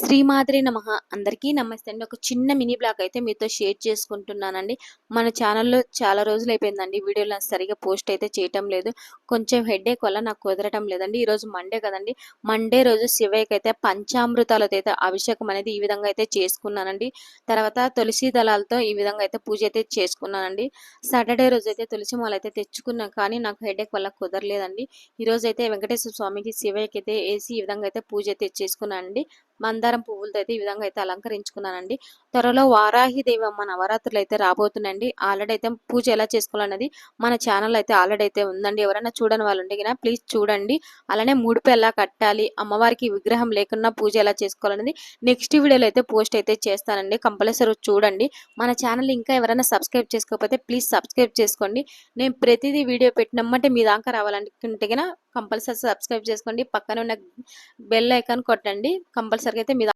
శ్రీమాద్రి నమ. అందరికీ నమస్తే అండి. ఒక చిన్న మినీ బ్లాగ్ అయితే మీతో షేర్ చేసుకుంటున్నానండి. మన ఛానల్లో చాలా రోజులు అయిపోయిందండి వీడియోలు సరిగా పోస్ట్ అయితే చేయటం లేదు. కొంచెం హెడేక్ వల్ల నాకు కుదరటం లేదండి. ఈరోజు మండే కదండి. మండే రోజు శివయ్యకి అయితే పంచామృతాలతో అయితే అభిషేకం అనేది ఈ విధంగా అయితే చేసుకున్నానండి. తర్వాత తులసి దళాలతో ఈ విధంగా అయితే పూజ అయితే చేసుకున్నానండి. సాటర్డే రోజు అయితే తులసి మాల అయితే తెచ్చుకున్నాను కానీ నాకు హెడేక్ వల్ల కుదరలేదండి. ఈ రోజు అయితే వెంకటేశ్వర స్వామికి శివయ్యకి అయితే వేసి ఈ విధంగా అయితే పూజ అయితే చేసుకున్నానండి. మందారం పువ్వులతో అయితే ఈ విధంగా అయితే అలంకరించుకున్నానండి. త్వరలో వారాహి దేవమ్మ నవరాత్రులు అయితే రాబోతున్నాయండి. ఆల్రెడీ అయితే పూజ ఎలా చేసుకోవాలనేది మన ఛానల్ అయితే ఆల్రెడీ అయితే ఉందండి. ఎవరైనా చూడని వాళ్ళు ఉంటే కనుక ప్లీజ్ చూడండి. అలానే ముడిపు ఎలా కట్టాలి అమ్మవారికి విగ్రహం లేకున్నా పూజ ఎలా చేసుకోవాలనేది నెక్స్ట్ వీడియోలో అయితే పోస్ట్ అయితే చేస్తానండి. కంపల్సరీ చూడండి. మన ఛానల్ ఇంకా ఎవరైనా సబ్స్క్రైబ్ చేసుకోకపోతే ప్లీజ్ సబ్స్క్రైబ్ చేసుకోండి. నేను ప్రతిదీ వీడియో పెట్టినమ్మంటే మీ దాకా రావాలనుకుంటే కనుక కంపల్సరీ సబ్స్క్రైబ్ చేసుకోండి. పక్కన ఉన్న బెల్ ఐకాన్ కొట్టండి. కంపల్సరీ అయితే మీ